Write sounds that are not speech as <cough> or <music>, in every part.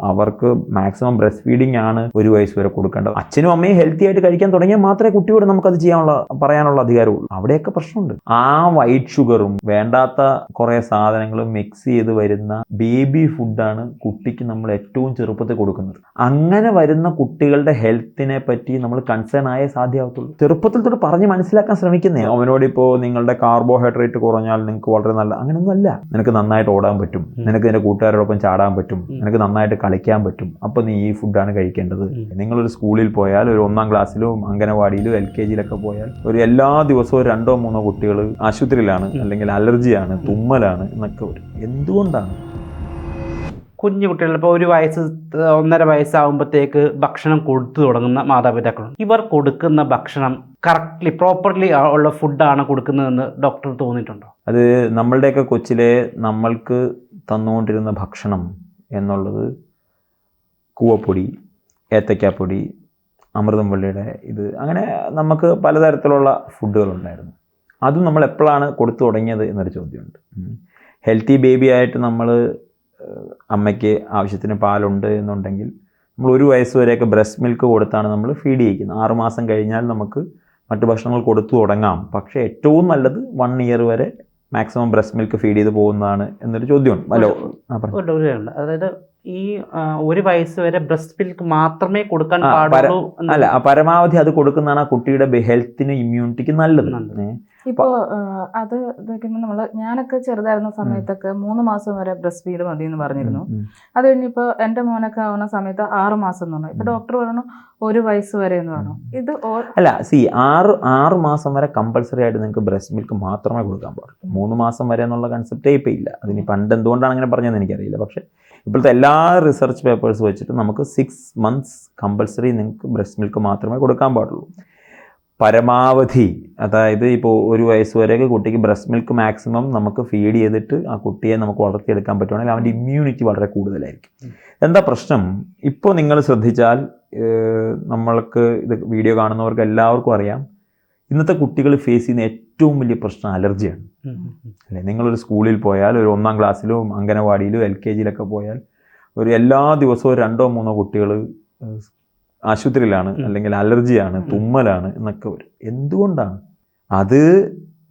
അവർക്ക് maximum breast feeding ആണ് ഒരു വയസ്സ് വരെ കൊടുക്കേണ്ടത്. അച്ഛനും അമ്മയും ഹെൽത്തി ആയിട്ട് കഴിക്കാൻ തുടങ്ങിയാൽ മാത്രമേ കുട്ടിയോട് നമുക്കത് ചെയ്യാനുള്ള പറയാനുള്ള അധികാരമുള്ളൂ. അവിടെയൊക്കെ പ്രശ്നമുണ്ട്. ആ വൈറ്റ് ഷുഗറും വേണ്ടാത്ത കുറെ സാധനങ്ങളും മിക്സ് ചെയ്ത് വരുന്ന ബേബി ഫുഡാണ് കുട്ടിക്ക് നമ്മൾ ഏറ്റവും ചെറുപ്പത്തിൽ കൊടുക്കുന്നത്. അങ്ങനെ വരുന്ന കുട്ടികളുടെ ഹെൽത്തിനെ പറ്റി നമ്മൾ കൺസേൺ ആയേ സാധ്യമാകത്തുള്ളൂ ചെറുപ്പത്തിൽ തൊട്ട് പറഞ്ഞ് മനസ്സിലാക്കാൻ ശ്രമിക്കുന്നേ. അവനോട് ഇപ്പോൾ നിങ്ങളുടെ കാർബോഹൈഡ്രേറ്റ് കുറഞ്ഞാൽ നിങ്ങൾക്ക് വളരെ നല്ല അങ്ങനെയൊന്നും അല്ല നിനക്ക് നന്നായിട്ട് ഓടാൻ പറ്റും. നിനക്ക് നിന്റെ കൂട്ടുകാരോടൊപ്പം ചാടാൻ പറ്റും. നിനക്ക് നന്നായിട്ട് കളിക്കാൻ പറ്റും. അപ്പോൾ നീ ഈ ഫുഡാണ് കഴിക്കേണ്ടത്. നിങ്ങളൊരു സ്കൂളിൽ പോയാൽ ഒരു ഒന്നാം ക്ലാസ്സിലും അംഗനവാടിയിലും എൽ കെ ജിയിലൊക്കെ പോയാൽ ഒരു എല്ലാ ദിവസവും രണ്ടോ മൂന്നോ കുട്ടികൾ ആശുപത്രിയിലാണ് അല്ലെങ്കിൽ അലർജിയാണ് തുമ്മലാണ് എന്നൊക്കെ വരും. എന്തുകൊണ്ടാണ്? കുഞ്ഞു കുട്ടികൾ ഇപ്പോൾ ഒരു വയസ്സ് ഒന്നര വയസ്സാകുമ്പോഴത്തേക്ക് ഭക്ഷണം കൊടുത്തു തുടങ്ങുന്ന മാതാപിതാക്കളുണ്ട് ഇവർ കൊടുക്കുന്ന ഭക്ഷണം കറക്റ്റ്ലി പ്രോപ്പർലി ഉള്ള ഫുഡാണ് കൊടുക്കുന്നതെന്ന് ഡോക്ടർ തോന്നിയിട്ടുണ്ടോ? അത് നമ്മളുടെയൊക്കെ കൊച്ചിലെ നമ്മൾക്ക് തന്നുകൊണ്ടിരുന്ന ഭക്ഷണം എന്നുള്ളത് കൂവപ്പൊടി ഏത്തയ്ക്കാപ്പൊടി അമൃതം വള്ളിയുടെ ഇത് അങ്ങനെ നമുക്ക് പലതരത്തിലുള്ള ഫുഡുകളുണ്ടായിരുന്നു അതും നമ്മൾ എപ്പോഴാണ് കൊടുത്തു തുടങ്ങിയത് എന്നൊരു ചോദ്യമുണ്ട് ഹെൽത്തി ബേബി ആയിട്ട് നമ്മൾ അമ്മയ്ക്ക് ആവശ്യത്തിന് പാലുണ്ട് എന്നുണ്ടെങ്കിൽ നമ്മൾ ഒരു വയസ്സ് വരെയൊക്കെ ബ്രസ്റ്റ് മിൽക്ക് കൊടുത്താണ് നമ്മൾ ഫീഡ് ചെയ്യിക്കുന്നത് ആറുമാസം കഴിഞ്ഞാൽ നമുക്ക് മറ്റു ഭക്ഷണങ്ങൾ കൊടുത്തു തുടങ്ങാം പക്ഷേ ഏറ്റവും നല്ലത് വൺ ഇയർ വരെ മാക്സിമം ബ്രസ്റ്റ് മിൽക്ക് ഫീഡ് ചെയ്ത് പോകുന്നതാണ് എന്നൊരു ചോദ്യമുണ്ട് ഹലോ അതായത് ഈ ഒരു വയസ്സ് വരെ ബ്രസ്റ്റ് മിൽക്ക് മാത്രമേ കൊടുക്കാൻ പാടുള്ളൂ അല്ല പരമാവധി അത് കൊടുക്കുന്നതാണ് ആ കുട്ടിയുടെ ഹെൽത്തിനും ഇമ്മ്യൂണിറ്റിക്ക് നല്ലത്. ഇപ്പോ അത് നമ്മൾ ഞാനൊക്കെ ചെറുതായിരുന്ന സമയത്തൊക്കെ മൂന്ന് മാസം വരെ ബ്രസ്റ്റ് ഫീഡ് മതി എന്ന് പറഞ്ഞിരുന്നു. അത് കഴിഞ്ഞിപ്പോ എന്റെ മോനൊക്കെ ആവുന്ന സമയത്ത് ആറ് മാസം എന്ന് പറഞ്ഞു. ഇപ്പൊ ഡോക്ടർ പറഞ്ഞു ഒരു വയസ്സ് വരെ എന്ന് പറഞ്ഞു. ഇത് അല്ല സി ആറ് ആറ് മാസം വരെ കമ്പൽസറി ആയിട്ട് നിങ്ങൾക്ക് ബ്രസ്റ്റ് മിൽക്ക് മാത്രമേ കൊടുക്കാൻ പാടുള്ളൂ. മൂന്ന് മാസം വരെ എന്നുള്ള കൺസെപ്റ്റേ ഇപ്പൊ ഇല്ല. അതിന് പണ്ട് എന്തുകൊണ്ടാണ് അങ്ങനെ പറഞ്ഞതെന്ന് എനിക്കറിയില്ല. പക്ഷേ ഇപ്പോഴത്തെ എല്ലാ റിസർച്ച് പേപ്പേഴ്സ് വെച്ചിട്ട് നമുക്ക് സിക്സ് മന്ത്സ് കമ്പൽസറി നിങ്ങൾക്ക് ബ്രസ്റ്റ് മിൽക്ക് മാത്രമേ കൊടുക്കാൻ പാടുള്ളൂ. പരമാവധി അതായത് ഇപ്പോൾ ഒരു വയസ്സ് വരെയൊക്കെ കുട്ടിക്ക് ബ്രസ്റ്റ് മിൽക്ക് മാക്സിമം നമുക്ക് ഫീഡ് ചെയ്തിട്ട് ആ കുട്ടിയെ നമുക്ക് വളർത്തിയെടുക്കാൻ പറ്റുവാണെങ്കിൽ അവന്റെ ഇമ്മ്യൂണിറ്റി വളരെ കൂടുതലായിരിക്കും. എന്താ പ്രശ്നം? ഇപ്പോൾ നിങ്ങൾ ശ്രദ്ധിച്ചാൽ നമ്മൾക്ക് ഇത് വീഡിയോ കാണുന്നവർക്ക് എല്ലാവർക്കും അറിയാം. ഇന്നത്തെ കുട്ടികൾ ഫേസ് ചെയ്യുന്ന ഏറ്റവും വലിയ പ്രശ്നം അലർജിയാണ്. അല്ലെ? നിങ്ങളൊരു സ്കൂളിൽ പോയാൽ ഒരു ഒന്നാം ക്ലാസ്സിലും അംഗനവാടിയിലും എൽ കെ ജിയിലൊക്കെ പോയാൽ ഒരു എല്ലാ ദിവസവും രണ്ടോ മൂന്നോ കുട്ടികൾ ആശുപത്രിയിലാണ് അല്ലെങ്കിൽ അലർജിയാണ് തുമ്മലാണ് എന്നൊക്കെ വരും. എന്തുകൊണ്ടാണ്? അത്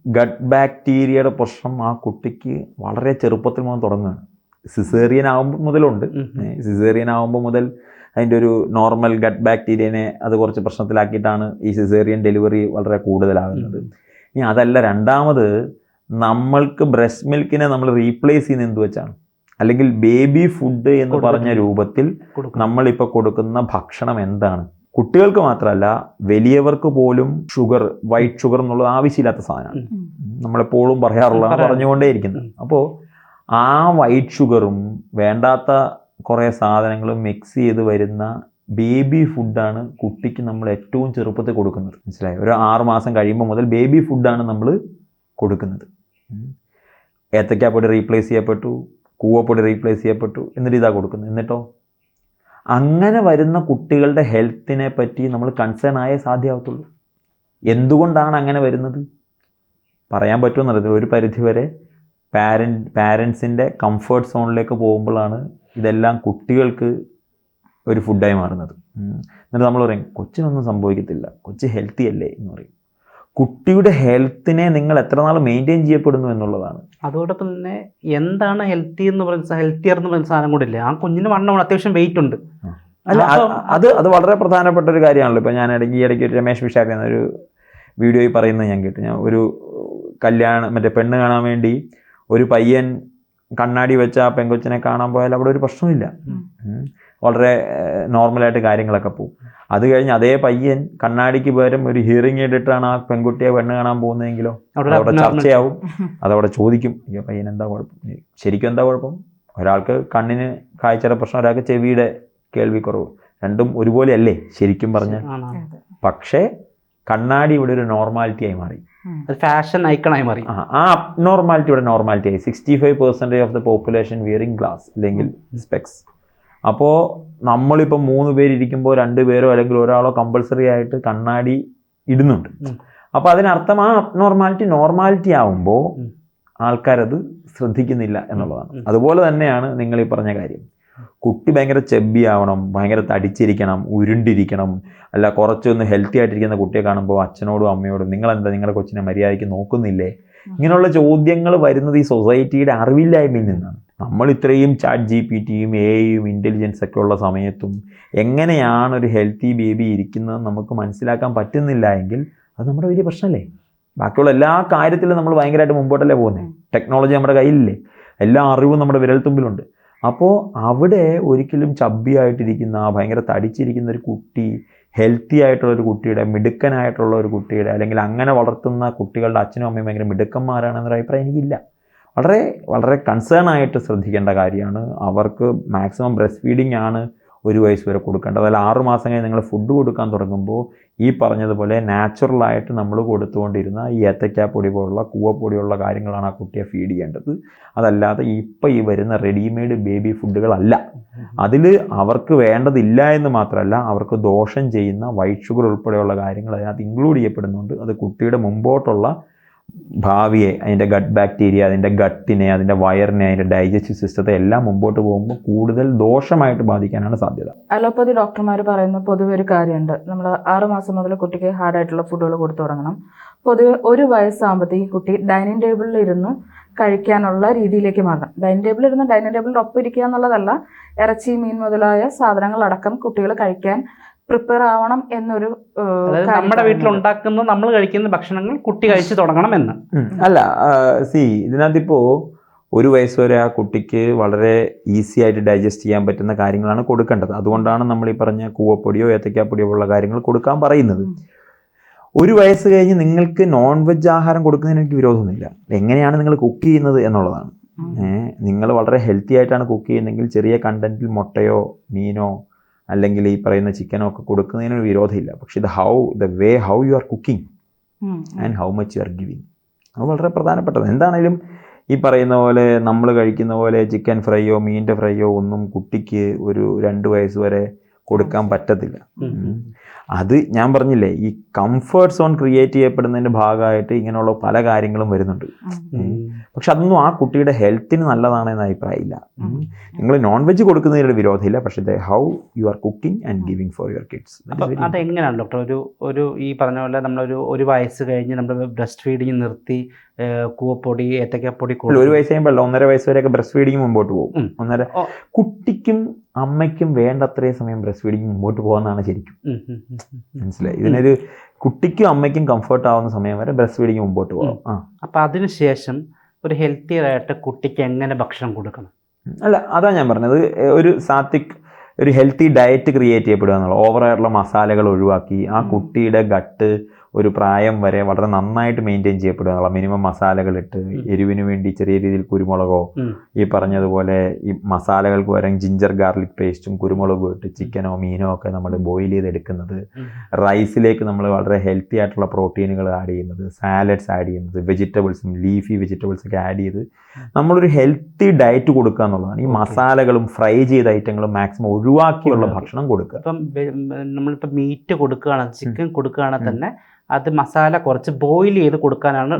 ഗട്ട് ബാക്ടീരിയയുടെ പ്രശ്നം ആ കുട്ടിക്ക് വളരെ ചെറുപ്പത്തിൽ മുതൽ തുടങ്ങുകയാണ്. സിസേറിയൻ ആകുമ്പോൾ മുതലുണ്ട്. സിസേറിയൻ ആകുമ്പോൾ മുതൽ അതിന്റെ ഒരു നോർമൽ ഗട്ട് ബാക്ടീരിയനെ അത് കുറച്ച് പ്രശ്നത്തിലാക്കിയിട്ടാണ് ഈ സിസേറിയൻ ഡെലിവറി വളരെ കൂടുതലാകുന്നത് ഇനി അതല്ല രണ്ടാമത് നമ്മൾക്ക് ബ്രസ്റ്റ് മിൽക്കിനെ നമ്മൾ റീപ്ലേസ് ചെയ്യുന്ന എന്ത് വെച്ചാണ് അല്ലെങ്കിൽ ബേബി ഫുഡ് എന്ന് പറഞ്ഞ രൂപത്തിൽ. നമ്മളിപ്പോൾ കൊടുക്കുന്ന ഭക്ഷണം എന്താണ് കുട്ടികൾക്ക് മാത്രമല്ല വലിയവർക്ക് പോലും ഷുഗർ വൈറ്റ് ഷുഗർ എന്നുള്ളത് ആവശ്യമില്ലാത്ത സാധനമാണ്. നമ്മളെപ്പോഴും പറയാറുള്ള പറയാറ്. പറഞ്ഞുകൊണ്ടേയിരിക്കുന്നത് അപ്പോൾ ആ വൈറ്റ് ഷുഗറും വേണ്ടാത്ത കുറേ സാധനങ്ങൾ മിക്സ് ചെയ്ത് വരുന്ന ബേബി ഫുഡാണ് കുട്ടിക്ക് നമ്മൾ ഏറ്റവും ചെറുപ്പത്തിൽ കൊടുക്കുന്നത്. മനസ്സിലായോ? ഒരു ആറ് മാസം കഴിയുമ്പോൾ മുതൽ ബേബി ഫുഡാണ് നമ്മൾ കൊടുക്കുന്നത്. ഏത്തക്കാപ്പൊടി റീപ്ലേസ് ചെയ്യപ്പെട്ടു കൂവപ്പൊടി റീപ്ലേസ് ചെയ്യപ്പെട്ടു എന്നിട്ട് ഇതാ കൊടുക്കുന്നത്. എന്നിട്ടോ? അങ്ങനെ വരുന്ന കുട്ടികളുടെ ഹെൽത്തിനെ പറ്റി നമ്മൾ കൺസേൺ ആയേ സാധ്യമാവത്തുള്ളൂ. എന്തുകൊണ്ടാണ് അങ്ങനെ വരുന്നത്? പറയാൻ പറ്റുമെന്നറിയത്തില്ല ഒരു പരിധിവരെ പാരൻ പാരൻസിന്റെ കംഫർട്ട് സോണിലേക്ക് പോകുമ്പോഴാണ് ഇതെല്ലാം കുട്ടികൾക്ക് ഒരു ഫുഡായി മാറുന്നത്. എന്നിട്ട് നമ്മൾ പറയും കൊച്ചിനൊന്നും സംഭവിക്കത്തില്ല. കൊച്ചു ഹെൽത്തി അല്ലേ? എന്ന് പറയും. കുട്ടിയുടെ ഹെൽത്തിനെ നിങ്ങൾ എത്ര നാൾ മെയിന്റെയിൻ ചെയ്യപ്പെടുന്നു എന്നുള്ളതാണ്. അതോടൊപ്പം തന്നെ എന്താണ് ഹെൽത്തി എന്ന് പറയുന്ന ഹെൽത്തിയർ എന്ന് പറയുന്ന സാധനം കൂടെ ഇല്ലേ ആ കുഞ്ഞിന് വണ്ണം അത്യാവശ്യം വെയിറ്റ് ഉണ്ട്. അല്ല അത് അത് അത് വളരെ പ്രധാനപ്പെട്ട ഒരു കാര്യമാണല്ലോ. ഇപ്പം ഞാൻ ഇടയ്ക്ക് ഈ ഇടയ്ക്ക് ഒരു രമേശ് വിശാഖ എന്നൊരു വീഡിയോയിൽ പറയുന്നത് ഞാൻ കേട്ടു. ഞാൻ ഒരു കല്യാണം മറ്റേ പെണ്ണ് കാണാൻ വേണ്ടി ഒരു പയ്യൻ കണ്ണാടി വെച്ച ആ പെങ്കൊച്ചിനെ കാണാൻ പോയാൽ അവിടെ ഒരു പ്രശ്നമില്ല. വളരെ നോർമലായിട്ട് കാര്യങ്ങളൊക്കെ പോകും അത് കഴിഞ്ഞ് അതേ പയ്യൻ കണ്ണാടിക്ക് പകരം ഒരു ഹിയറിംഗ് ഇട്ടിട്ടാണ് ആ പെൺകുട്ടിയെ പെണ്ണ് കാണാൻ പോകുന്നതെങ്കിലോ? അവിടെ ചർച്ചയാവും. <laughs> അതവിടെ ചോദിക്കും. അയ്യോ പയ്യൻ എന്താ കുഴപ്പം? ശരിക്കും എന്താ കുഴപ്പം? ഒരാൾക്ക് കണ്ണിന് കാഴ്ചയുടെ പ്രശ്നം ഒരാൾക്ക് ചെവിയുടെ കേൾവിക്കുറവ്. രണ്ടും ഒരുപോലെയല്ലേ ശരിക്കും പറഞ്ഞാൽ. പക്ഷേ കണ്ണാടി ഇവിടെ ഒരു നോർമാലിറ്റി ആയി മാറി. അത് ഫാഷൻ ഐക്കണായി മാറി. ആ ആ അബ്നോർമാലിറ്റി ഇവിടെ നോർമാലിറ്റി ആയി. Sixty five percentage of the population wearing glass അല്ലെങ്കിൽ സ്പെക്സ് അപ്പോൾ നമ്മളിപ്പോൾ മൂന്ന് പേരിരിക്കുമ്പോൾ രണ്ട് പേരോ അല്ലെങ്കിൽ ഒരാളോ കമ്പൾസറി ആയിട്ട് കണ്ണാടി ഇടുന്നുണ്ട്. അപ്പോൾ അതിനർത്ഥം ആ അബ്നോർമാലിറ്റി നോർമാലിറ്റി ആവുമ്പോൾ. ആൾക്കാരത് ശ്രദ്ധിക്കുന്നില്ല എന്നുള്ളതാണ്. അതുപോലെ തന്നെയാണ് നിങ്ങൾ ഈ പറഞ്ഞ കാര്യം. കുട്ടി ഭയങ്കര ചെബി ആവണം ഭയങ്കര തടിച്ചിരിക്കണം ഉരുണ്ടിരിക്കണം. അല്ല കുറച്ചൊന്ന് ഹെൽത്തി ആയിട്ടിരിക്കുന്ന കുട്ടിയെ കാണുമ്പോൾ അച്ഛനോടും അമ്മയോടും നിങ്ങളെന്താ നിങ്ങളുടെ കൊച്ചിനെ മര്യാദയ്ക്ക് നോക്കുന്നില്ലേ? ഇങ്ങനെയുള്ള ചോദ്യങ്ങൾ വരുന്നത് ഈ സൊസൈറ്റിയുടെ അറിവില്ലായ്മയിൽ നിന്നാണ്. നമ്മൾ ഇത്രയും ചാറ്റ് ജി പി ടിയും എയും ഇന്റലിജൻസ് ഒക്കെ ഉള്ള സമയത്തും എങ്ങനെയാണ് ഒരു ഹെൽത്തി ബേബി ഇരിക്കുന്നത് നമുക്ക് മനസ്സിലാക്കാൻ പറ്റുന്നില്ല എങ്കിൽ അത് നമ്മുടെ വലിയ പ്രശ്നമല്ലേ? ബാക്കിയുള്ള എല്ലാ കാര്യത്തിലും നമ്മൾ ഭയങ്കരമായിട്ട് മുമ്പോട്ടല്ലേ പോകുന്നത് ടെക്നോളജി നമ്മുടെ കയ്യിലില്ലേ? എല്ലാ അറിവും നമ്മുടെ വിരൽത്തുമ്പിലുണ്ട്. അപ്പോൾ അവിടെ ഒരിക്കലും ചബ്ബിയായിട്ടിരിക്കുന്ന ഭയങ്കര തടിച്ചിരിക്കുന്ന ഒരു കുട്ടി ഹെൽത്തി ആയിട്ടുള്ള ഒരു കുട്ടിയുടെ മിടുക്കനായിട്ടുള്ള ഒരു കുട്ടിയുടെ അല്ലെങ്കിൽ അങ്ങനെ വളർത്തുന്ന കുട്ടികളുടെ അച്ഛനും അമ്മയും ഭയങ്കര മിടുക്കന്മാരാണെന്നൊരു അഭിപ്രായം എനിക്കില്ല. വളരെ വളരെ കൺസേൺ ആയിട്ട് ശ്രദ്ധിക്കേണ്ട കാര്യമാണ്. അവർക്ക് മാക്സിമം ബ്രസ്റ്റ് ഫീഡിംഗ് ആണ് ഒരു വയസ്സ് വരെ കൊടുക്കേണ്ടത്. അതിൽ ആറ് മാസം കഴിഞ്ഞ് നിങ്ങൾ ഫുഡ് കൊടുക്കാൻ തുടങ്ങുമ്പോൾ ഈ പറഞ്ഞതുപോലെ നാച്ചുറലായിട്ട് നമ്മൾ കൊടുത്തുകൊണ്ടിരുന്ന ഈ ഏത്തക്കാപ്പൊടി പോലുള്ള കൂവപ്പൊടിയുള്ള കാര്യങ്ങളാണ് ആ കുട്ടിയെ ഫീഡ് ചെയ്യേണ്ടത്. അതല്ലാതെ ഇപ്പം ഈ വരുന്ന റെഡിമെയ്ഡ് ബേബി ഫുഡുകളല്ല അതിൽ അവർക്ക് വേണ്ടതില്ല എന്ന് മാത്രമല്ല അവർക്ക് ദോഷം ചെയ്യുന്ന വൈറ്റ് ഷുഗർ ഉൾപ്പെടെയുള്ള കാര്യങ്ങൾ അതിനകത്ത് ഇൻക്ലൂഡ് ചെയ്യപ്പെടുന്നുണ്ട്. അത് കുട്ടിയുടെ മുമ്പോട്ടുള്ള ഭാവിയെ അതിന്റെ ഗട്ട് ബാക്ടീരിയ അതിന്റെ ഗട്ടിനെ അതിന്റെ വയറിനെ അതിന്റെ ഡൈജസ്റ്റീവ് സിസ്റ്റത്തെ എല്ലാം മുമ്പോട്ട് പോകുമ്പോൾ കൂടുതൽ ദോഷമായിട്ട് ബാധിക്കാനാണ് സാധ്യത. അലോപ്പതി ഡോക്ടർമാർ പറയുന്ന പൊതുവെ ഒരു കാര്യമുണ്ട്. നമ്മൾ ആറ് മാസം മുതൽ കുട്ടിക്ക് ഹാർഡായിട്ടുള്ള ഫുഡുകൾ കൊടുത്തു തുടങ്ങണം. പൊതുവെ ഒരു വയസ്സാകുമ്പോഴത്തേക്ക് കുട്ടി ഡൈനിങ് ടേബിളിൽ ഇരുന്ന് കഴിക്കാനുള്ള രീതിയിലേക്ക് മാറണം. ഡൈനിങ് ടേബിളിൽ ഇരുന്ന് ഡൈനിങ് ടേബിളിന്റെ ഒപ്പം ഇരിക്കുക എന്നുള്ളതല്ല ഇറച്ചി മീൻ മുതലായ സാധനങ്ങളടക്കം കുട്ടികൾ കഴിക്കാൻ പ്രിപ്പയർ ആവണം എന്നൊരു നമ്മുടെ വീട്ടിൽ ഉണ്ടാക്കുന്ന നമ്മൾ കഴിക്കുന്ന ഭക്ഷണങ്ങൾ കുട്ടി കഴിച്ചു തുടങ്ങണം എന്ന്. അല്ല സി ഇതിനകത്തിപ്പോ ഒരു വയസ്സ് വരെ ആ കുട്ടിക്ക് വളരെ ഈസി ആയിട്ട് ഡൈജസ്റ്റ് ചെയ്യാൻ പറ്റുന്ന കാര്യങ്ങളാണ് കൊടുക്കേണ്ടത്. അതുകൊണ്ടാണ് നമ്മൾ ഈ പറഞ്ഞ കൂവപ്പൊടിയോ ഏത്തക്കാപ്പൊടിയോ ഉള്ള കാര്യങ്ങൾ കൊടുക്കാൻ പറയുന്നത്. ഒരു വയസ്സ് കഴിഞ്ഞ് നിങ്ങൾക്ക് നോൺ വെജ് ആഹാരം കൊടുക്കുന്നതിന് എനിക്ക് വിരോധമൊന്നുമില്ല. എങ്ങനെയാണ് നിങ്ങൾ കുക്ക് ചെയ്യുന്നത് എന്നുള്ളതാണ്. ഏഹ് നിങ്ങൾ വളരെ ഹെൽത്തി ആയിട്ടാണ് കുക്ക് ചെയ്യുന്നതെങ്കിൽ ചെറിയ കണ്ടന്റിൽ മുട്ടയോ മീനോ അല്ലെങ്കിൽ ഈ പറയുന്ന ചിക്കനോ ഒക്കെ കൊടുക്കുന്നതിന് ഒരു വിരോധമില്ല. പക്ഷെ ഇത് how the way how you are cooking and how much you are giving അത് വളരെ പ്രധാനപ്പെട്ടത്. എന്താണേലും ഈ പറയുന്ന പോലെ നമ്മൾ കഴിക്കുന്ന പോലെ ചിക്കൻ ഫ്രൈയോ മീനിന്റെ ഫ്രൈയോ ഒന്നും കുട്ടിക്ക് ഒരു രണ്ട് വയസ്സ് വരെ കൊടുക്കാൻ പറ്റത്തില്ല. അത് ഞാൻ പറഞ്ഞില്ലേ ഈ കംഫേർട്ട് സോൺ ക്രിയേറ്റ് ചെയ്യപ്പെടുന്നതിന്റെ ഭാഗമായിട്ട് ഇങ്ങനെയുള്ള പല കാര്യങ്ങളും വരുന്നുണ്ട്. പക്ഷെ അതൊന്നും ആ കുട്ടിയുടെ ഹെൽത്തിന് നല്ലതാണെന്ന് അഭിപ്രായമില്ല. നിങ്ങൾ നോൺ വെജ് കൊടുക്കുന്നതിനൊരു വിരോധമില്ല. പക്ഷേ how you are cooking and giving for your kids അത് അതെങ്ങനെയാണ് ഡോക്ടർ ഒരു ഒരു ഈ പറഞ്ഞ പോലെ നമ്മളൊരു ഒരു വയസ്സ് കഴിഞ്ഞ് നമ്മൾ ബ്രസ്റ്റ് ഫീഡിങ് നിർത്തി കൂവപ്പൊടി ഏത്തക്കപ്പൊടി ഒരു. വയസ്സ് കഴിയുമ്പോൾ ഒന്നര വയസ്സ് വരെയൊക്കെ ബ്രസ്റ്റ് ഫീഡിങ് മുമ്പോട്ട് പോകും. ഒന്നര കുട്ടിക്കും അമ്മയ്ക്കും വേണ്ടത്രയും സമയം ബ്രസ്റ്റ് ഫീഡിങ് മുമ്പോട്ട് പോകാന്നാണ് ശരിക്കും. മനസ്സിലായി. ഇതിനൊരു കുട്ടിക്കും അമ്മയ്ക്കും കംഫർട്ട് ആവുന്ന സമയം വരെ ബ്രസ്റ്റ് ഫീഡിങ് മുമ്പോട്ട് പോകാം. ആ അപ്പം അതിനുശേഷം ഒരു ഹെൽത്തി ആയിട്ട് കുട്ടിക്ക് എങ്ങനെ ഭക്ഷണം കൊടുക്കണം? അല്ല അതാ ഞാൻ പറഞ്ഞത്. ഒരു സാത്വിക് ഒരു ഹെൽത്തി ഡയറ്റ് ക്രിയേറ്റ് ചെയ്യപ്പെടുക എന്നുള്ളത്. ഓവറായിട്ടുള്ള മസാലകൾ ഒഴിവാക്കി ആ കുട്ടിയുടെ ഗട്ട് ഒരു പ്രായം വരെ വളരെ നന്നായിട്ട് മെയിന്റെയിൻ ചെയ്യപ്പെടുക. എന്നുള്ള മിനിമം മസാലകളിട്ട് എരിവിന് വേണ്ടി ചെറിയ രീതിയിൽ കുരുമുളകോ ഈ പറഞ്ഞതുപോലെ ഈ മസാലകൾക്ക് വരെ ജിഞ്ചർ ഗാർലിക് പേസ്റ്റും കുരുമുളകും ഇട്ട് ചിക്കനോ മീനോ ഒക്കെ നമ്മൾ ബോയിൽ ചെയ്തെടുക്കുന്നത്. റൈസിലേക്ക് നമ്മൾ വളരെ ഹെൽത്തി ആയിട്ടുള്ള പ്രോട്ടീനുകൾ ആഡ് ചെയ്യുന്നത്. സാലഡ്സ് ആഡ് ചെയ്യുന്നത്. വെജിറ്റബിൾസും ലീഫി വെജിറ്റബിൾസ് ഒക്കെ ആഡ് ചെയ്ത് നമ്മളൊരു ഹെൽത്തി ഡയറ്റ് കൊടുക്കുക എന്നുള്ളതാണ്. ഈ മസാലകളും ഫ്രൈ ചെയ്ത ഐറ്റങ്ങളും മാക്സിമം ഒഴിവാക്കിയുള്ള ഭക്ഷണം കൊടുക്കുക. ഇപ്പം നമ്മളിപ്പോൾ മീറ്റ് കൊടുക്കുകയാണ് ചിക്കൻ കൊടുക്കുകയാണെങ്കിൽ തന്നെ അത് മസാല കുറച്ച് ബോയിൽ ചെയ്ത് കൊടുക്കാനാണ്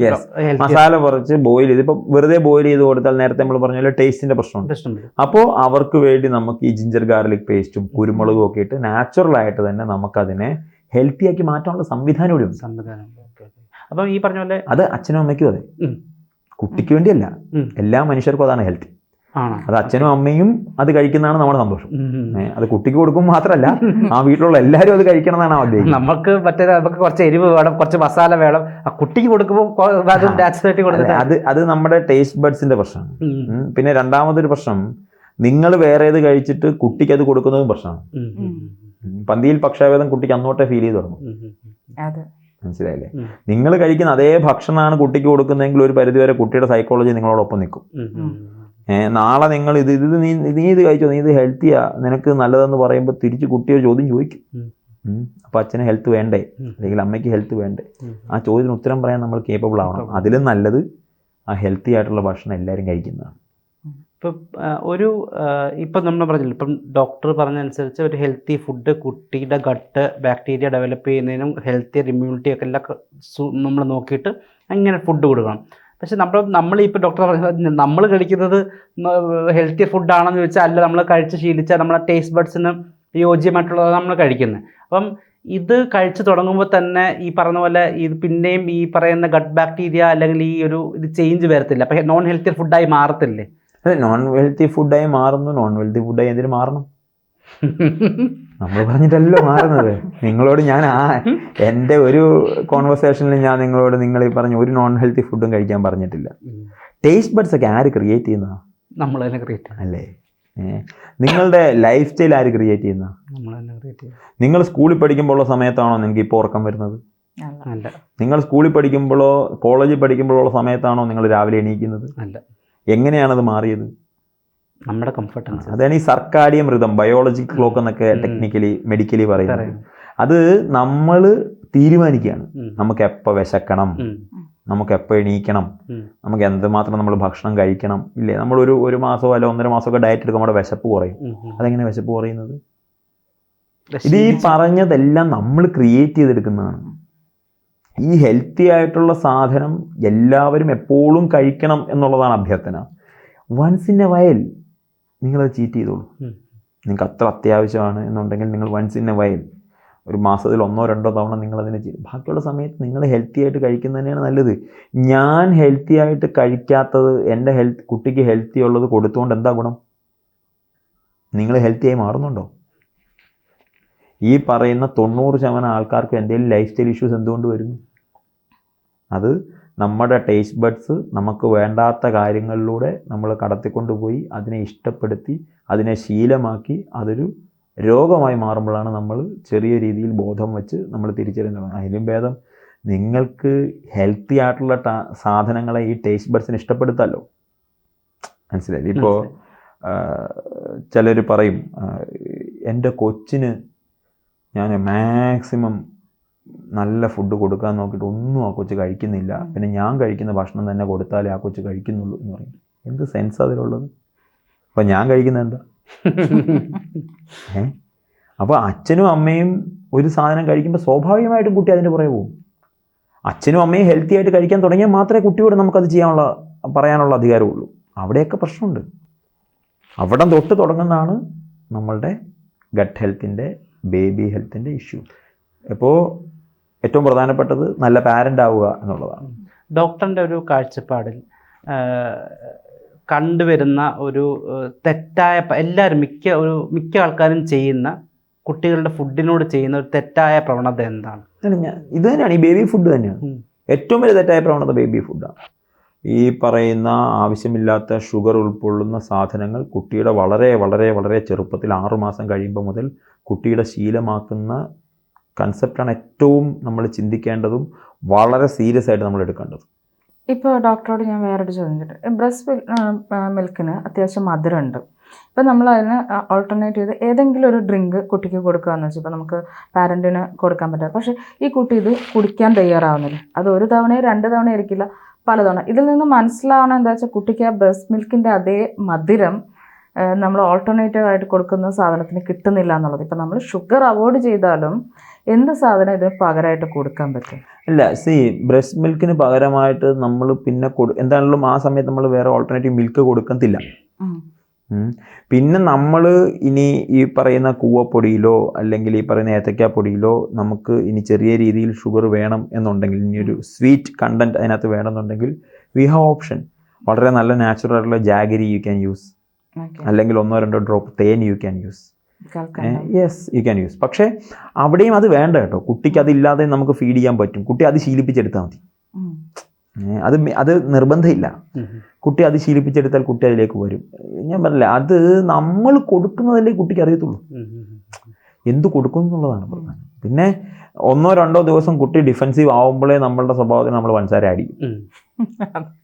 മസാല കുറച്ച് ബോയിൽ ചെയ്ത് ഇപ്പം വെറുതെ ബോയിൽ ചെയ്ത് കൊടുത്താൽ നേരത്തെ നമ്മൾ പറഞ്ഞ പോലെ ടേസ്റ്റിന്റെ പ്രശ്നമുണ്ട്. അപ്പോൾ അവർക്ക് വേണ്ടി നമുക്ക് ഈ ജിഞ്ചർ ഗാർലിക് പേസ്റ്റും കുരുമുളകും ഒക്കെ ഇട്ട് നാച്ചുറൽ ആയിട്ട് തന്നെ നമുക്കതിനെ ഹെൽത്തി ആക്കി മാറ്റാനുള്ള സംവിധാനം ഉണ്ട്. സംവിധാനം. അപ്പം ഈ പറഞ്ഞ പോലെ അത് അച്ഛനും അമ്മയ്ക്കും അതെ. കുട്ടിക്ക് വേണ്ടിയല്ല. എല്ലാ മനുഷ്യർക്കും അതാണ് ഹെൽത്തി അത് അച്ഛനും അമ്മയും അത് കഴിക്കുന്നതാണ് നമ്മുടെ സന്തോഷം. അത് കുട്ടിക്ക് കൊടുക്കും മാത്രമല്ല ആ വീട്ടിലുള്ള എല്ലാവരും അത് കഴിക്കണം എന്നാണ് ആഗ്രഹിക്കുന്നത് നമുക്ക് മറ്റേ നമുക്ക് കുറച്ച് എരിവ് വേണം കുറച്ച് മസാല വേണം. ആ കുട്ടിക്ക് കൊടുക്കുമ്പോൾ അത് അതെ, നമ്മുടെ ടേസ്റ്റ് ബഡ്സിന്റെ പ്രശ്നമാണ്. പിന്നെ രണ്ടാമതൊരു പ്രശ്നം നിങ്ങൾ വേറെ ഏത് കഴിച്ചിട്ട് കുട്ടിക്ക് അത് കൊടുക്കുന്നതും പ്രശ്നമാണ്. പന്തിയിൽ പക്ഷാഭേദം കുട്ടിക്ക് അന്നോട്ടേ ഫീൽ ചെയ്ത് തുടങ്ങും. മനസ്സിലായില്ലേ? നിങ്ങൾ കഴിക്കുന്ന അതേ ഭക്ഷണമാണ് കുട്ടിക്ക് കൊടുക്കുന്നതെങ്കിൽ ഒരു പരിധിവരെ കുട്ടിയുടെ സൈക്കോളജി നിങ്ങളോടൊപ്പം നിൽക്കും. നാളെ നിങ്ങൾ ഇത് ഇത് നീ നീ ഇത് കഴിച്ചോ നീ ഇത് ഹെൽത്തിയാ നിനക്ക് നല്ലതെന്ന് പറയുമ്പോൾ തിരിച്ച് കുട്ടിയോ ചോദ്യം ചോദിക്കും. അപ്പൊ അച്ഛന് ഹെൽത്ത് വേണ്ടേ? അല്ലെങ്കിൽ അമ്മയ്ക്ക് ഹെൽത്ത് വേണ്ടേ? ആ ചോദ്യത്തിന് ഉത്തരം പറയാൻ നമ്മൾ കേപ്പബിൾ ആവണം. അതിലും നല്ലത് ആ ഹെൽത്തി ആയിട്ടുള്ള ഭക്ഷണം എല്ലാവരും കഴിക്കുന്നതാണ്. ഇപ്പം ഒരു ഇപ്പം നമ്മൾ പറഞ്ഞില്ല ഇപ്പം ഡോക്ടർ പറഞ്ഞനുസരിച്ച് ഒരു ഹെൽത്തി ഫുഡ് കുട്ടിയുടെ ഗട്ട് ബാക്ടീരിയ ഡെവലപ്പ് ചെയ്യുന്നതിനും ഹെൽത്തി ഇമ്മ്യൂണിറ്റി ഒക്കെ എല്ലാം നമ്മൾ നോക്കിയിട്ട് അങ്ങനെ ഫുഡ് കൊടുക്കണം. പക്ഷെ നമ്മൾ നമ്മൾ ഇപ്പോൾ ഡോക്ടർ പറഞ്ഞത് നമ്മൾ കഴിക്കുന്നത് ഹെൽത്തി ഫുഡാണെന്ന് ചോദിച്ചാൽ അല്ല നമ്മൾ കഴിച്ച് ശീലിച്ച നമ്മളെ ടേസ്റ്റ് ബഡ്സിന് യോജ്യമായിട്ടുള്ളതാണ് നമ്മൾ കഴിക്കുന്നത് അപ്പം ഇത് കഴിച്ചു തുടങ്ങുമ്പോൾ തന്നെ ഈ പറഞ്ഞ പോലെ ഇത് പിന്നെയും ഈ പറയുന്ന ഗട്ട് ബാക്ടീരിയ അല്ലെങ്കിൽ ഈ ഒരു ഇത് ചേഞ്ച് വരത്തില്ല. അപ്പം നോൺ ഹെൽത്തി ഫുഡായി മാറത്തില്ലേ? അതെ നോൺ ഹെൽത്തി ഫുഡായി മാറുന്നു. നോൺ ഹെൽത്തി ഫുഡായി എന്തിനു മാറണം? <laughs> നമ്മൾ പറഞ്ഞിട്ടല്ലോ മാറുന്നത്. നിങ്ങളോട് ഞാൻ ആ എന്റെ ഒരു കോൺവെർസേഷനിൽ ഞാൻ നിങ്ങളോട് നിങ്ങൾ ഈ പറഞ്ഞ ഒരു നോൺ ഹെൽത്തി ഫുഡും കഴിക്കാൻ പറഞ്ഞിട്ടില്ല. ടേസ്റ്റ് ബഡ്സ് ഒക്കെ ആര് ക്രിയേറ്റ് ചെയ്യുന്ന നമ്മൾ തന്നെ ക്രിയേറ്റ് അല്ലേ? നിങ്ങളുടെ ലൈഫ് സ്റ്റൈൽ ആര് ക്രിയേറ്റ് ചെയ്യുന്ന നമ്മൾ തന്നെ ക്രിയേറ്റ് ചെയ്യുന്നത്. നിങ്ങൾ സ്കൂളിൽ പഠിക്കുമ്പോഴുള്ള സമയത്താണോ നിങ്ങൾക്ക് ഇപ്പോൾ ഉറക്കം വരുന്നത്? അല്ല. അല്ല. നിങ്ങൾ സ്കൂളിൽ പഠിക്കുമ്പോഴോ കോളേജിൽ പഠിക്കുമ്പോഴുള്ള സമയത്താണോ നിങ്ങൾ രാവിലെ എണീക്കുന്നത്? അല്ല. എങ്ങനെയാണത് മാറിയത്? നമ്മുടെ കംഫർട്ട് അതാണ് ഈ സർക്കാരിയ മൃതം ബയോളജിക്കൽ ക്ലോക്ക് എന്നൊക്കെ ടെക്നിക്കലി മെഡിക്കലി പറയുന്നത്. അത് നമ്മൾ തീരുമാനിക്കുകയാണ്. നമുക്ക് എപ്പോൾ വിശക്കണം? നമുക്ക് എപ്പോൾ എണീക്കണം. നമുക്ക് എന്തുമാത്രം നമ്മൾ ഭക്ഷണം കഴിക്കണം? ഇല്ലേ? നമ്മൾ ഒരു ഒരു മാസമോ അല്ല ഒന്നര മാസമൊക്കെ ഡയറ്റ് എടുക്കുമ്പോൾ നമ്മുടെ വിശപ്പ് കുറയും. അതെങ്ങനെ വിശപ്പ് കുറയുന്നത്? ഇത് ഈ പറഞ്ഞതെല്ലാം നമ്മൾ ക്രിയേറ്റ് ചെയ്തെടുക്കുന്നതാണ്. ഈ ഹെൽത്തി ആയിട്ടുള്ള സാധനം എല്ലാവരും എപ്പോഴും കഴിക്കണം എന്നുള്ളതാണ് അഭ്യർത്ഥന. വൺസ് ഇൻ എ വയൽ നിങ്ങളത് ചീറ്റ് ചെയ്തോളൂ. നിങ്ങൾക്ക് അത്ര അത്യാവശ്യമാണ് എന്നുണ്ടെങ്കിൽ നിങ്ങൾ വൺസ് ഇൻ എ വൈൽ ഒരു മാസത്തിൽ ഒന്നോ രണ്ടോ തവണ നിങ്ങൾ അതിനെ ചെയ്യും. ബാക്കിയുള്ള സമയത്ത് നിങ്ങൾ ഹെൽത്തി ആയിട്ട് കഴിക്കുന്നതന്നെയാണ് നല്ലത്. ഞാൻ ഹെൽത്തി ആയിട്ട് കഴിക്കാത്തത് എന്റെ ഹെൽത്ത് കുട്ടിക്ക് ഹെൽത്തി ഉള്ളത് കൊടുത്തുകൊണ്ട് എന്താ ഗുണം? നിങ്ങൾ ഹെൽത്തിയായി മാറുന്നുണ്ടോ? ഈ പറയുന്ന തൊണ്ണൂറ് ശതമാനം ആൾക്കാർക്ക് എന്തെങ്കിലും ലൈഫ് സ്റ്റൈൽ ഇഷ്യൂസ് എന്തുകൊണ്ട് വരുന്നു? അത് നമ്മുടെ ടേസ്റ്റ് ബഡ്സ് നമുക്ക് വേണ്ടാത്ത കാര്യങ്ങളിലൂടെ നമ്മൾ കടത്തിക്കൊണ്ടുപോയി അതിനെ ഇഷ്ടപ്പെടുത്തി അതിനെ ശീലമാക്കി അതൊരു രോഗമായി മാറുമ്പോഴാണ് നമ്മൾ ചെറിയ രീതിയിൽ ബോധം വെച്ച് നമ്മൾ തിരിച്ചറിയുന്നത്. അതിലും ഭേദം നിങ്ങൾക്ക് ഹെൽത്തി ആയിട്ടുള്ള ട- സാധനങ്ങളെ ഈ ടേസ്റ്റ് ബഡ്സിന് ഇഷ്ടപ്പെടുത്തല്ലോ മനസ്സിലായി? ഇപ്പോൾ ചിലർ പറയും എന്റെ കൊച്ചിന് ഞാൻ മാക്സിമം നല്ല ഫുഡ് കൊടുക്കാൻ നോക്കിയിട്ട് ഒന്നും ആ കൊച്ചു കഴിക്കുന്നില്ല. പിന്നെ ഞാൻ കഴിക്കുന്ന ഭക്ഷണം തന്നെ കൊടുത്താലേ ആ കൊച്ചു കഴിക്കുന്നുള്ളൂ എന്ന് പറയും. എന്ത് സെൻസ് അതിലുള്ളത്? അപ്പം ഞാൻ കഴിക്കുന്നത് എന്താ? <laughs> ഏ? അപ്പോൾ അച്ഛനും അമ്മയും ഒരു സാധനം കഴിക്കുമ്പോൾ സ്വാഭാവികമായിട്ടും കുട്ടി അതിന്റെ പുറകെ പോകും. അച്ഛനും അമ്മയും ഹെൽത്തി ആയിട്ട് കഴിക്കാൻ തുടങ്ങിയാൽ മാത്രമേ കുട്ടിയോട് നമുക്കത് ചെയ്യാനുള്ള പറയാനുള്ള അധികാരമുള്ളൂ. അവിടെയൊക്കെ പ്രശ്നമുണ്ട്. അവിടെ തൊട്ട് തുടങ്ങുന്നതാണ് നമ്മളുടെ ഗട്ട് ഹെൽത്തിന്റെ ബേബി ഹെൽത്തിന്റെ ഇഷ്യൂ അപ്പോൾ ഏറ്റവും പ്രധാനപ്പെട്ടത് നല്ല പാരന്റ് ആവുക എന്നുള്ളതാണ്. ഡോക്ടറിന്റെ ഒരു കാഴ്ചപ്പാടിൽ കണ്ടുവരുന്ന ഒരു തെറ്റായ എല്ലാവരും മിക്ക ഒരു മിക്ക ആൾക്കാരും ചെയ്യുന്ന കുട്ടികളുടെ ഫുഡിനോട് ചെയ്യുന്ന ഒരു തെറ്റായ പ്രവണത എന്താണ്? ഇത് തന്നെയാണ് ഈ ബേബി ഫുഡ് തന്നെയാണ്. ഏറ്റവും വലിയ തെറ്റായ പ്രവണത ബേബി ഫുഡാണ് ഈ പറയുന്ന ആവശ്യമില്ലാത്ത ഷുഗർ ഉൾക്കൊള്ളുന്ന സാധനങ്ങൾ കുട്ടിയുടെ വളരെ വളരെ വളരെ ചെറുപ്പത്തിൽ ആറുമാസം കഴിയുമ്പോൾ മുതൽ കുട്ടിയുടെ ശീലമാക്കുന്ന കൺസെപ്റ്റാണ് ഏറ്റവും നമ്മൾ ചിന്തിക്കേണ്ടതും വളരെ സീരിയസ് ആയിട്ട് നമ്മൾ എടുക്കേണ്ടത്. ഇപ്പോൾ ഡോക്ടറോട് ഞാൻ വേറൊരു ചോദ്യം ചോദിക്കട്ടെ. ബ്രസ്റ്റ് മിൽക്കിന് അത്യാവശ്യം മധുരമുണ്ട്. ഇപ്പം നമ്മൾ അതിന് ഓൾട്ടർനേറ്റ് ചെയ്ത് ഏതെങ്കിലും ഒരു ഡ്രിങ്ക് കുട്ടിക്ക് കൊടുക്കുകയെന്ന് വെച്ചാൽ ഇപ്പോൾ നമുക്ക് പാരന്റിന് കൊടുക്കാൻ പറ്റില്ല. പക്ഷേ ഈ കുട്ടി ഇത് കുടിക്കാൻ തയ്യാറാവുന്നില്ല. അത് ഒരു തവണയോ രണ്ട് തവണയോ ഇരിക്കില്ല. പലതവണ. ഇതിൽ നിന്ന് മനസ്സിലാവണം എന്താ വെച്ചാൽ കുട്ടിക്ക് ആ ബ്രസ്റ്റ് മിൽക്കിന്റെ അതേ മധുരം നമ്മൾ ഓൾട്ടർനേറ്റീവ് ആയിട്ട് കൊടുക്കുന്ന സാധനത്തിന് കിട്ടുന്നില്ല എന്നുള്ളത്. ഇപ്പം നമ്മൾ ഷുഗർ അവോയ്ഡ് ചെയ്താലും എന്ത് സാധനം ഇതിന് പകരമായിട്ട് കൊടുക്കാൻ പറ്റും? അല്ല സി ബ്രസ്റ്റ് മിൽക്കിന് പകരമായിട്ട് നമ്മൾ പിന്നെ കൊടു എന്താണെങ്കിലും ആ സമയത്ത് നമ്മൾ വേറെ ഓൾട്ടർനേറ്റീവ് മിൽക്ക് കൊടുക്കത്തില്ല. പിന്നെ നമ്മൾ ഇനി ഈ പറയുന്ന കൂവപ്പൊടിയിലോ അല്ലെങ്കിൽ ഈ പറയുന്ന ഏത്തക്കാപ്പൊടിയിലോ നമുക്ക് ഇനി ചെറിയ രീതിയിൽ ഷുഗർ വേണം എന്നുണ്ടെങ്കിൽ ഇനി ഒരു സ്വീറ്റ് കണ്ടന്റ് അതിനകത്ത് വേണമെന്നുണ്ടെങ്കിൽ വി ഹാവ് ഓപ്ഷൻ വളരെ നല്ല നാച്ചുറൽ ആയിട്ടുള്ള ജാഗരി യു ക്യാൻ യൂസ് അല്ലെങ്കിൽ ഒന്നോ രണ്ടോ ഡ്രോപ്പ് തേൻ you can use yes you can use പക്ഷേ അവിടെയും അത് വേണ്ട കേട്ടോ. കുട്ടിക്ക് അതില്ലാതെ നമുക്ക് ഫീഡ് ചെയ്യാൻ പറ്റും. കുട്ടി അത് ശീലിപ്പിച്ചെടുത്താൽ മതി. അത് അത് നിർബന്ധമില്ല. കുട്ടി അത് ശീലിപ്പിച്ചെടുത്താൽ കുട്ടി അതിലേക്ക് വരും. ഞാൻ പറഞ്ഞില്ല അത് നമ്മൾ കൊടുക്കുന്നതല്ലേ കുട്ടിക്ക് അറിയത്തുള്ളൂ. എന്ത് കൊടുക്കും എന്നുള്ളതാണ് പ്രധാനം. പിന്നെ ഒന്നോ രണ്ടോ ദിവസം കുട്ടി ഡിഫെൻസീവ് ആവുമ്പോഴേ നമ്മളുടെ സ്വഭാവത്തിൽ നമ്മൾ പഞ്ചസാര ഉം. <laughs>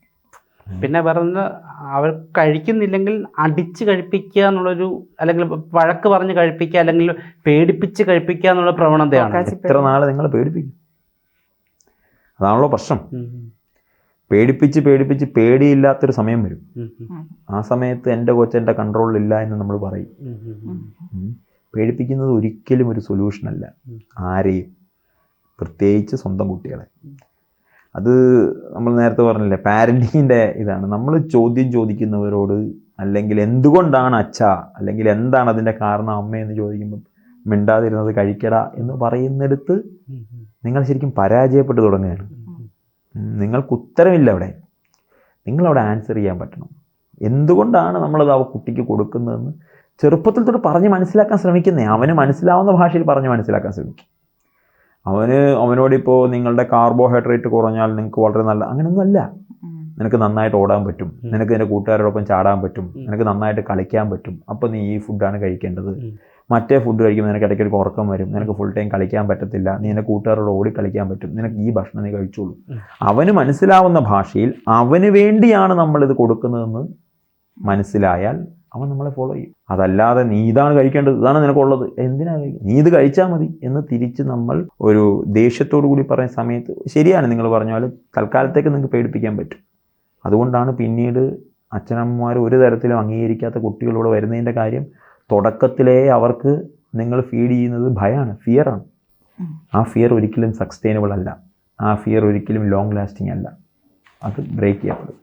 പിന്നെ പറഞ്ഞ അവർ കഴിക്കുന്നില്ലെങ്കിൽ അടിച്ച് കഴിപ്പിക്കുക എന്നുള്ളൊരു അല്ലെങ്കിൽ വഴക്ക് പറഞ്ഞ് കഴിപ്പിക്കുക അല്ലെങ്കിൽ പേടിപ്പിച്ച് കഴിപ്പിക്കുക എന്നുള്ള പ്രവണതയാണ്. ഇത്ര നാൾ നിങ്ങൾ പേടിപ്പിക്കും? അതാണല്ലോ പ്രശ്നം. പേടിപ്പിച്ച് പേടിപ്പിച്ച് പേടിയില്ലാത്തൊരു സമയം വരും. ആ സമയത്ത് എന്റെ കൊച്ച് എന്റെ കൺട്രോളിലില്ല എന്ന് നമ്മൾ പറയും. പേടിപ്പിക്കുന്നത് ഒരിക്കലും ഒരു സൊല്യൂഷൻ അല്ല ഉം. ആരെയും പ്രത്യേകിച്ച് സ്വന്തം കുട്ടികളെ. അത് നമ്മൾ നേരത്തെ പറഞ്ഞില്ലേ പാരന്റിങ്ങിന്റെ ഇതാണ്. നമ്മൾ ചോദ്യം ചോദിക്കുന്നവരോട് അല്ലെങ്കിൽ എന്തുകൊണ്ടാണ് അച്ഛ അല്ലെങ്കിൽ എന്താണ് അതിന്റെ കാരണം അമ്മ എന്ന് ചോദിക്കുമ്പോൾ മിണ്ടാതിരുന്നത് കഴിക്കട എന്ന് പറയുന്നിടത്ത് നിങ്ങൾ ശരിക്കും പരാജയപ്പെട്ടു തുടങ്ങുകയാണ്. നിങ്ങൾക്ക് ഉത്തരമില്ല അവിടെ. നിങ്ങളവിടെ ആൻസർ ചെയ്യാൻ പറ്റണം. എന്തുകൊണ്ടാണ് നമ്മളത് ആ കുട്ടിക്ക് കൊടുക്കുന്നതെന്ന് ചെറുപ്പത്തിൽ തൊട്ട് പറഞ്ഞ് മനസ്സിലാക്കാൻ ശ്രമിക്കുന്നേ. അവന് മനസ്സിലാവുന്ന ഭാഷയിൽ പറഞ്ഞ് മനസ്സിലാക്കാൻ ശ്രമിക്കും. അവന് അവനോടിപ്പോൾ നിങ്ങളുടെ കാർബോഹൈഡ്രേറ്റ് കുറഞ്ഞാൽ നിങ്ങൾക്ക് വളരെ നല്ല അങ്ങനെയൊന്നുമല്ല. നിനക്ക് നന്നായിട്ട് ഓടാൻ പറ്റും. നിനക്ക് നിന്റെ കൂട്ടുകാരോടൊപ്പം ചാടാൻ പറ്റും. നിനക്ക് നന്നായിട്ട് കളിക്കാൻ പറ്റും. അപ്പോൾ നീ ഈ ഫുഡാണ് കഴിക്കേണ്ടത്. മറ്റേ ഫുഡ് കഴിക്കുമ്പോൾ നിനക്ക് ഇടയ്ക്ക് ഉറക്കം വരും. നിനക്ക് ഫുൾ ടൈം കളിക്കാൻ പറ്റത്തില്ല. നീ നിന്റെ കൂട്ടുകാരോട് ഓടി കളിക്കാൻ പറ്റും. നിനക്ക് ഈ ഭക്ഷണം നീ കഴിച്ചോളൂ. അവന് മനസ്സിലാവുന്ന ഭാഷയിൽ അവന് വേണ്ടിയാണ് നമ്മളിത് കൊടുക്കുന്നതെന്ന് മനസ്സിലായാൽ അവൻ നമ്മളെ ഫോളോ ചെയ്യും. അതല്ലാതെ നീ ഇതാണ് കഴിക്കേണ്ടത് ഇതാണ് നിനക്കുള്ളത്. എന്തിനാ നീ ഇത് കഴിച്ചാൽ മതി എന്ന് തിരിച്ച് നമ്മൾ ഒരു ദേഷ്യത്തോടു കൂടി പറയുന്ന സമയത്ത് ശരിയാണ് നിങ്ങൾ പറഞ്ഞ പോലെ തൽക്കാലത്തേക്ക് നിങ്ങൾക്ക് പേടിപ്പിക്കാൻ പറ്റും. അതുകൊണ്ടാണ് പിന്നീട് അച്ഛനമ്മമാർ ഒരു തരത്തിലും അംഗീകരിക്കാത്ത കുട്ടികളിലൂടെ വരുന്നതിന്റെ കാര്യം തുടക്കത്തിലേ അവർക്ക് നിങ്ങൾ ഫീഡ് ചെയ്യുന്നത് ഭയമാണ് ഫിയറാണ് ആ ഫിയർ ഒരിക്കലും സസ്റ്റൈനബിൾ അല്ല. ആ ഫിയർ ഒരിക്കലും ലോങ് ലാസ്റ്റിംഗ് അല്ല. അത് ബ്രേക്ക് ചെയ്യപ്പെടും